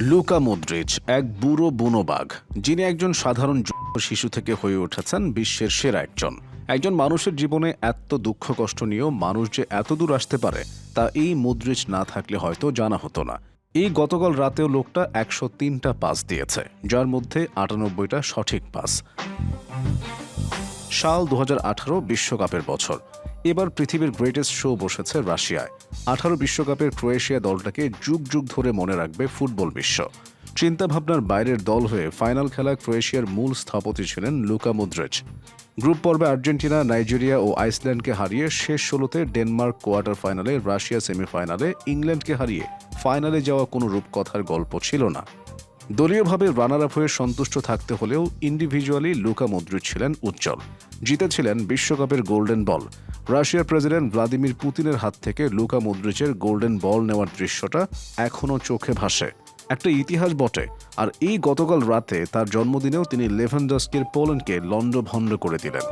Luka মুদ্রিচ এক বুড়ো বুনো বাঘ যিনি একজন সাধারণ শিশু থেকে হয়ে উঠেছেন বিশ্বের সেরা একজন। একজন মানুষের জীবনে এত দুঃখ কষ্ট নিয়েও মানুষ যে এত দূর আসতে পারে, তা এই মুদ্রিচ না থাকলে হয়তো জানা হতো না। এই গতকাল রাতেও লোকটা একশো তিনটা পাস দিয়েছে, যার মধ্যে আটানব্বইটা সঠিক পাস। সাল দু বিশ্বকাপের বছর। এবার পৃথিবীর গ্রেটেস্ট শো বসেছে রাশিয়ায়। আঠারো বিশ্বকাপের ক্রোয়েশিয়া দলটাকে যুগ যুগ ধরে মনে রাখবে ফুটবল বিশ্ব। চিন্তাভাবনার বাইরের দল হয়ে ফাইনাল খেলা ক্রোয়েশিয়ার মূল স্থপতি ছিলেন লুকা মুদ্রেচ। গ্রুপ পর্বে আর্জেন্টিনা, নাইজেরিয়া ও আইসল্যান্ডকে হারিয়ে শেষ ষোলোতে ডেনমার্ক কোয়ার্টার ফাইনালে রাশিয়া সেমিফাইনালে ইংল্যান্ডকে হারিয়ে ফাইনালে যাওয়া কোনো রূপকথার গল্প ছিল না। দলীয়ভাবে রানার আপ হয়ে সন্তুষ্ট থাকতে হলেও ইন্ডিভিজুয়ালি লুকা মদ্রিচ ছিলেন উজ্জ্বল। জিতেছিলেন বিশ্বকাপের গোল্ডেন বল। রাশিয়ার প্রেসিডেন্ট ভ্লাদিমির পুতিনের হাত থেকে লুকা মুদ্রিচের গোল্ডেন বল নেওয়ার দৃশ্যটা এখনও চোখে ভাসে। একটা ইতিহাস বটে, আর এই গতকাল রাতে তার জন্মদিনেও তিনি লেভেনডস্কির পোল্যান্ডকে লণ্ডভণ্ড করে দিলেন।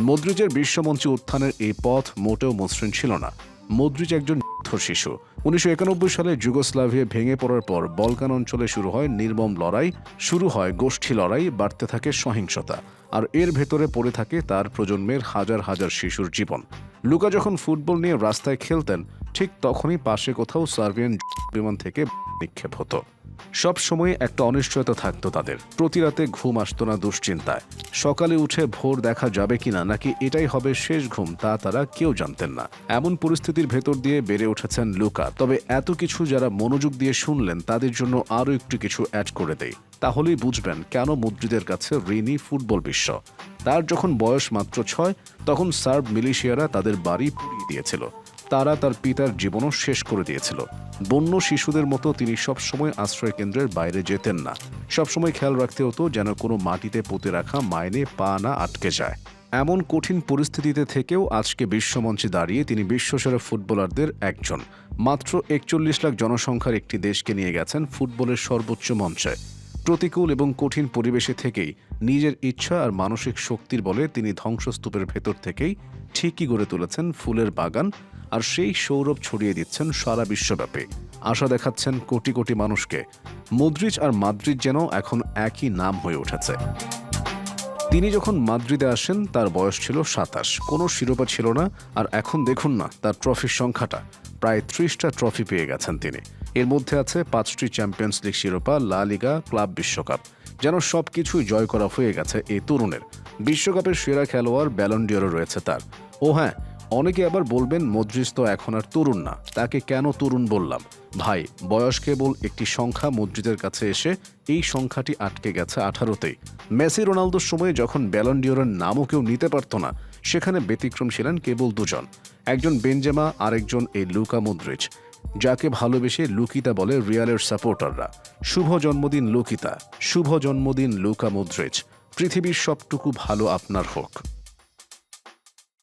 মদ্রিজের বিশ্বমঞ্চে উত্থানের এই পথ মোটেও মসৃণ ছিল না। মদ্রিজ একজন যুদ্ধ শিশু। উনিশশো একানব্বই সালে যুগোস্লাভিয়া ভেঙে পড়ার পর বলকান অঞ্চলে শুরু হয় নির্মম লড়াই, শুরু হয় গোষ্ঠী লড়াই, বাড়তে থাকে সহিংসতা। আর এর ভেতরে পড়ে থাকে তার প্রজন্মের হাজার হাজার শিশুর জীবন। লুকা যখন ফুটবল নিয়ে রাস্তায় খেলতেন, ঠিক তখনই পাশে কোথাও সার্বিয়ান বিমান থেকে নিক্ষেপ হতো। সব সময় একটা অনিশ্চয়তা থাকতো তাদের। প্রতি রাতে ঘুম আসতো না দুশ্চিন্তায়। সকালে উঠে ভোর দেখা যাবে কিনা, নাকি এটাই হবে শেষ ঘুম, তা তারা কেউ জানতেন না। এমন পরিস্থিতির ভেতর দিয়ে বেড়ে উঠেছেন লুকা। তবে এত কিছু যারা মনোযোগ দিয়ে শুনলেন, তাদের জন্য আরও একটু কিছু অ্যাড করে দেয় তাহলেই বুঝবেন কেন মুদ্রিদের কাছে ঋণী ফুটবল বিশ্ব। তার যখন বয়স মাত্র ছয়, তখন সার্ব মিলিশিয়ারা তাদের বাড়ি পুড়িয়ে দিয়েছিল। তারা তার পিতার জীবনও শেষ করে দিয়েছিল। বন্য শিশুদের মতো তিনি সবসময় আশ্রয় কেন্দ্রের বাইরে যেতেন না। সবসময় খেয়াল রাখতে হতো যেন কোনো মাটিতে পুঁতে রাখা মাইনে পা না আটকে যায়। এমন কঠিন পরিস্থিতিতে থেকেও আজকে বিশ্বমঞ্চে দাঁড়িয়ে তিনি বিশ্বসেরা ফুটবলারদের একজন। মাত্র একচল্লিশ লাখ জনসংখ্যার একটি দেশকে নিয়ে গেছেন ফুটবলের সর্বোচ্চ মঞ্চে। প্রতিকূল এবং কঠিন পরিবেশে থেকেই নিজের ইচ্ছা আর মানসিক শক্তির বলে তিনি ধ্বংসস্তূপের ভেতর থেকেই ঠিকই গড়ে তুলেছেন ফুলের বাগান আর সেই সৌরভ ছড়িয়ে দিচ্ছেন সারা বিশ্বব্যাপী। আশা দেখাচ্ছেন কোটি কোটি মানুষকে। মুদ্রিজ আর মাদ্রিদ যেন এখন একই নাম হয়ে উঠেছে। তিনি যখন মাদ্রিদে আসেন, তার বয়স ছিল সাতাশ। কোনো শিরোপা ছিল না, আর এখন দেখুন না, তার ট্রফির সংখ্যাটা। প্রায় ত্রিশটা ট্রফি পেয়ে গেছেন তিনি। এর মধ্যে আছে পাঁচটি চ্যাম্পিয়ন্স লিগ শিরোপা, লা লিগা, ক্লাব বিশ্বকাপ। যেন সব কিছুই জয় করা হয়ে গেছে এই তরুণের। বিশ্বকাপের সেরা খেলোয়াড় ব্যালন্ডিয়রও রয়েছে তার। ও হ্যাঁ অনেকে আবার বলবেন মদ্রিস তো এখন আর তরুণ না। তাকে কেন তরুণ বললাম? ভাই, বয়স কেবল একটি সংখ্যা, মসজিদের কাছে এসে এই সংখ্যাটি আটকে গেছে আঠারোতেই। মেসি রোনালদোর সময়ে যখন ব্যালন্ডিওরের নামও কেউ নিতে পারত না, সেখানে ব্যতিক্রম ছিলেন কেবল দুজন, একজন বেনজেমা, আরেকজন এই লুকা মুদ্রিচ যাকে ভালোবেসে লুকিতা বলে রিয়ালের সাপোর্টাররা। শুভ জন্মদিন, লুকিতা। শুভ জন্মদিন, লুকা মুদ্রিচ পৃথিবীর সবটুকু ভালো আপনার হোক।